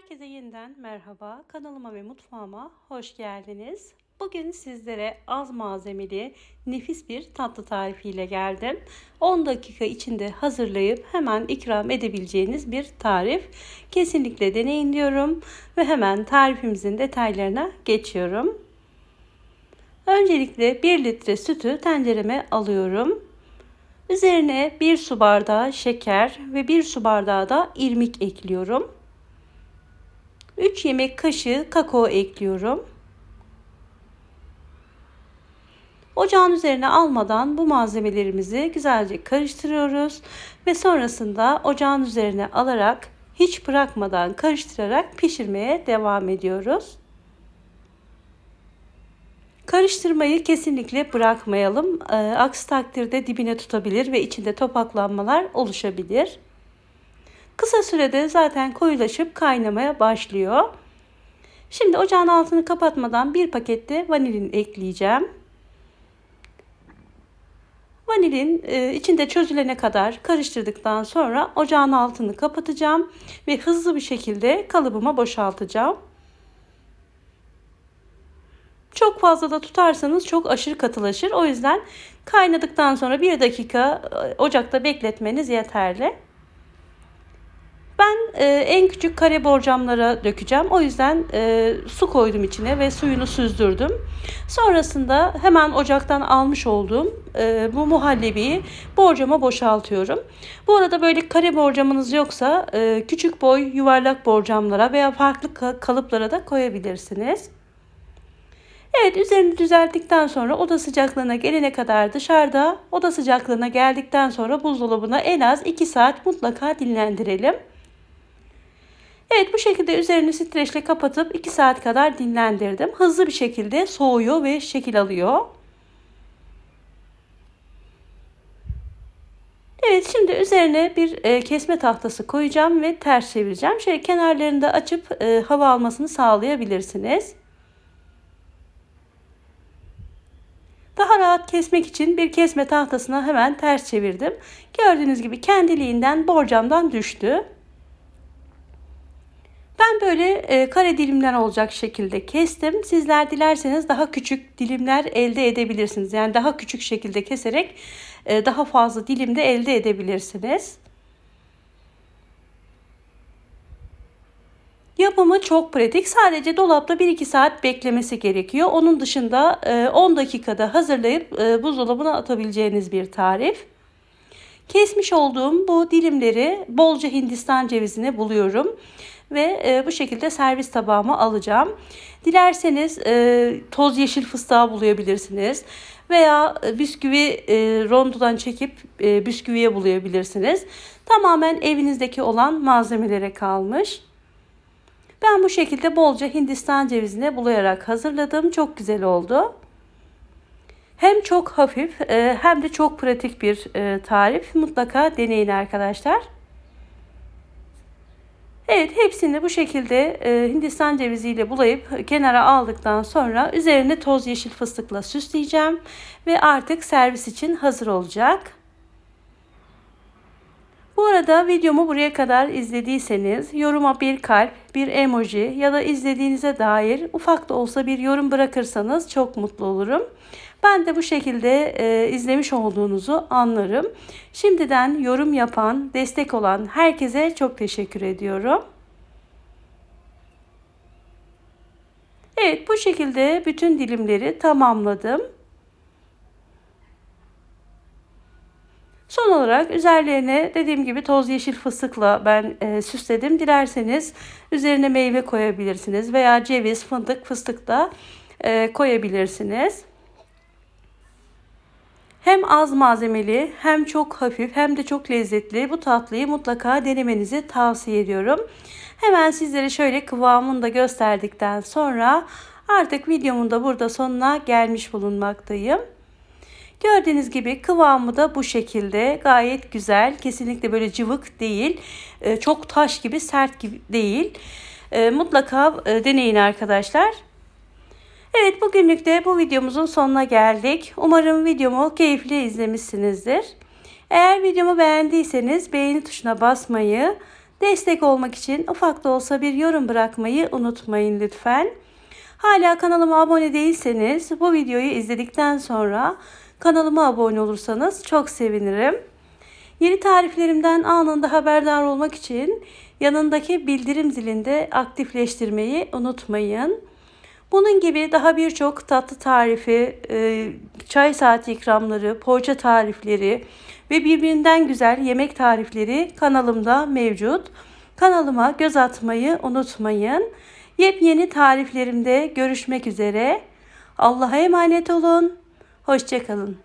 Herkese yeniden merhaba. Kanalıma ve mutfağıma hoş geldiniz. Bugün sizlere az malzemeli nefis bir tatlı tarifiyle geldim. 10 dakika içinde hazırlayıp hemen ikram edebileceğiniz bir tarif. Kesinlikle deneyin diyorum ve hemen tarifimizin detaylarına geçiyorum. Öncelikle 1 litre sütü tencereme alıyorum. Üzerine 1 su bardağı şeker ve 1 su bardağı da irmik ekliyorum. 3 yemek kaşığı kakao ekliyorum. Ocağın üzerine almadan bu malzemelerimizi güzelce karıştırıyoruz ve sonrasında ocağın üzerine alarak hiç bırakmadan karıştırarak pişirmeye devam ediyoruz. Karıştırmayı kesinlikle bırakmayalım. Aksi takdirde dibine tutabilir ve içinde topaklanmalar oluşabilir. Kısa sürede zaten koyulaşıp kaynamaya başlıyor. Şimdi ocağın altını kapatmadan bir pakette vanilin ekleyeceğim. Vanilin e, içinde çözülene kadar karıştırdıktan sonra ocağın altını kapatacağım ve hızlı bir şekilde kalıbıma boşaltacağım. Çok fazla da tutarsanız çok aşırı katılaşır. O yüzden kaynadıktan sonra bir dakika e, ocakta bekletmeniz yeterli. E, en küçük kare borcamlara dökeceğim. O yüzden e, su koydum içine ve suyunu süzdürdüm. Sonrasında hemen ocaktan almış olduğum e, bu muhallebiyi borcama boşaltıyorum. Bu arada böyle kare borcamınız yoksa e, küçük boy yuvarlak borcamlara veya farklı kalıplara da koyabilirsiniz. Evet üzerini düzelttikten sonra oda sıcaklığına gelene kadar dışarıda oda sıcaklığına geldikten sonra buzdolabına en az 2 saat mutlaka dinlendirelim. Evet bu şekilde üzerini streçle kapatıp 2 saat kadar dinlendirdim. Hızlı bir şekilde soğuyor ve şekil alıyor. Evet şimdi üzerine bir e, kesme tahtası koyacağım ve ters çevireceğim. Şöyle kenarlarını da açıp e, hava almasını sağlayabilirsiniz. Daha rahat kesmek için bir kesme tahtasına hemen ters çevirdim. Gördüğünüz gibi kendiliğinden borcamdan düştü. Ben böyle e, kare dilimler olacak şekilde kestim. Sizler dilerseniz daha küçük dilimler elde edebilirsiniz. Yani daha küçük şekilde keserek e, daha fazla dilimde elde edebilirsiniz. Yapımı çok pratik. Sadece dolapta 1-2 saat beklemesi gerekiyor. Onun dışında 10 e, dakikada hazırlayıp e, buzdolabına atabileceğiniz bir tarif. Kesmiş olduğum bu dilimleri bolca Hindistan cevizine buluyorum ve e, bu şekilde servis tabağıma alacağım. Dilerseniz e, toz yeşil fıstığa bulayabilirsiniz veya e, bisküvi e, rondodan çekip e, bisküviye bulayabilirsiniz. Tamamen evinizdeki olan malzemelere kalmış. Ben bu şekilde bolca Hindistan cevizine bulayarak hazırladım. Çok güzel oldu. Hem çok hafif e, hem de çok pratik bir e, tarif. Mutlaka deneyin arkadaşlar. Evet hepsini bu şekilde e, Hindistan ceviziyle bulayıp kenara aldıktan sonra üzerine toz yeşil fıstıkla süsleyeceğim ve artık servis için hazır olacak. Bu arada videomu buraya kadar izlediyseniz yoruma bir kalp, bir emoji ya da izlediğinize dair ufak da olsa bir yorum bırakırsanız çok mutlu olurum. Ben de bu şekilde e, izlemiş olduğunuzu anlarım. Şimdiden yorum yapan, destek olan herkese çok teşekkür ediyorum. Evet bu şekilde bütün dilimleri tamamladım. Son olarak üzerlerine dediğim gibi toz yeşil fıstıkla ben e, süsledim. Dilerseniz üzerine meyve koyabilirsiniz veya ceviz, fındık, fıstık da e, koyabilirsiniz. Hem az malzemeli hem çok hafif hem de çok lezzetli bu tatlıyı mutlaka denemenizi tavsiye ediyorum. Hemen sizlere şöyle kıvamını da gösterdikten sonra artık videomun da burada sonuna gelmiş bulunmaktayım. Gördüğünüz gibi kıvamı da bu şekilde gayet güzel. Kesinlikle böyle cıvık değil. Ee, çok taş gibi sert gibi değil. Ee, mutlaka e, deneyin arkadaşlar. Evet bugünlük de bu videomuzun sonuna geldik. Umarım videomu keyifli izlemişsinizdir. Eğer videomu beğendiyseniz beğeni tuşuna basmayı, Destek olmak için ufak da olsa bir yorum bırakmayı unutmayın lütfen. Hala kanalıma abone değilseniz bu videoyu izledikten sonra kanalıma abone olursanız çok sevinirim. Yeni tariflerimden anında haberdar olmak için yanındaki bildirim zilinde aktifleştirmeyi unutmayın. Bunun gibi daha birçok tatlı tarifi, e, çay saati ikramları, poğaça tarifleri ve birbirinden güzel yemek tarifleri kanalımda mevcut. Kanalıma göz atmayı unutmayın. Yepyeni tariflerimde görüşmek üzere. Allah'a emanet olun. Hoşçakalın.